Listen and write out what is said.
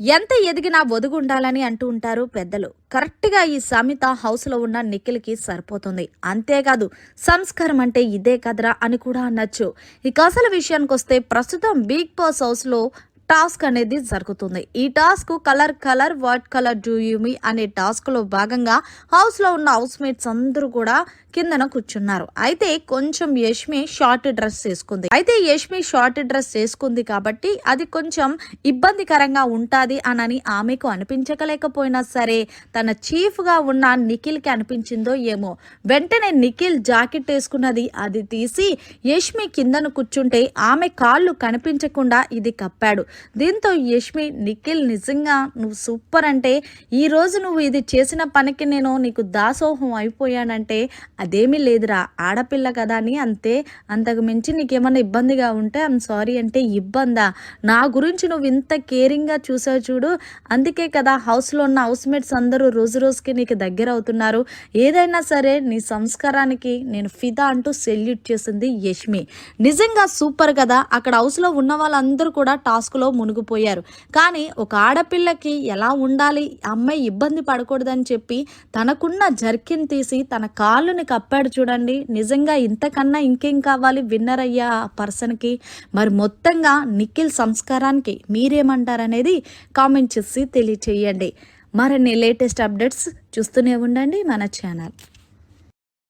ఎంత ఎదిగినా ఒదుగుండాలని అంటూ ఉంటారు పెద్దలు. కరెక్ట్గా ఈ సామెత హౌస్లో ఉన్న నిఖిల్కి సరిపోతుంది. అంతేకాదు సంస్కారం అంటే ఇదే కదరా అని కూడా అనొచ్చు. ఇక అసలు విషయానికి వస్తే ప్రస్తుతం బిగ్ బాస్ హౌస్లో టాస్క్ అనేది జరుగుతుంది. ఈ task colour colour what colour do you మీ అనే టాస్క్లో భాగంగా హౌస్లో ఉన్న హౌస్ మేట్స్ అందరూ కూడా కిందన కూర్చున్నారు. అయితే కొంచెం యష్మి షార్ట్ డ్రెస్ వేసుకుంది. అయితే యష్మి షార్ట్ డ్రెస్ వేసుకుంది కాబట్టి అది కొంచెం ఇబ్బందికరంగా ఉంటుంది అనని ఆమెకు అనిపించకలేకపోయినా సరే తన చీఫ్గా ఉన్న నిఖిల్కి అనిపించిందో ఏమో. వెంటనే నిఖిల్ జాకెట్ వేసుకున్నది అది తీసి యష్మి కిందను కూర్చుంటే ఆమె కాళ్ళు కనిపించకుండా ఇది కప్పాడు. దీంతో యష్మి నిఖిల్ నిజంగా నువ్వు సూపర్ అంటే ఈ రోజు నువ్వు ఇది చేసిన పనికి నేను నీకు దాసోహం అయిపోయానంటే అదేమీ లేదురా. ఆడపిల్ల కదా అని అంతే. అంతకు మించి నీకేమన్నా ఇబ్బందిగా ఉంటే ఐమ్ సారీ అంటే ఇబ్బందా. నా గురించి నువ్వు ఇంత కేరింగ్గా చూసావు చూడు. అందుకే కదా హౌస్లో ఉన్న హౌస్ మేట్స్ అందరూ రోజు రోజుకి నీకు దగ్గర అవుతున్నారు. ఏదైనా సరే నీ సంస్కారానికి నేను ఫిదా అంటూ సెల్యూట్ చేసింది యష్మి. నిజంగా సూపర్ కదా. అక్కడ హౌస్లో ఉన్న వాళ్ళందరూ కూడా టాస్క్లో మునిగిపోయారు. కానీ ఒక ఆడపిల్లకి ఎలా ఉండాలి? అమ్మాయి ఇబ్బంది పడకూడదని చెప్పి తనకున్న జర్కిన్ తీసి తన కాళ్ళని కప్పాడు చూడండి. నిజంగా ఇంతకన్నా ఇంకేం కావాలి? విన్నర్ అయ్యా పర్సన్కి. మరి మొత్తంగా నిఖిల్ సంస్కారానికి మీరేమంటారనేది కామెంట్ చేసి తెలియచేయండి. మరిన్ని లేటెస్ట్ అప్డేట్స్ చూస్తూనే ఉండండి మన ఛానల్.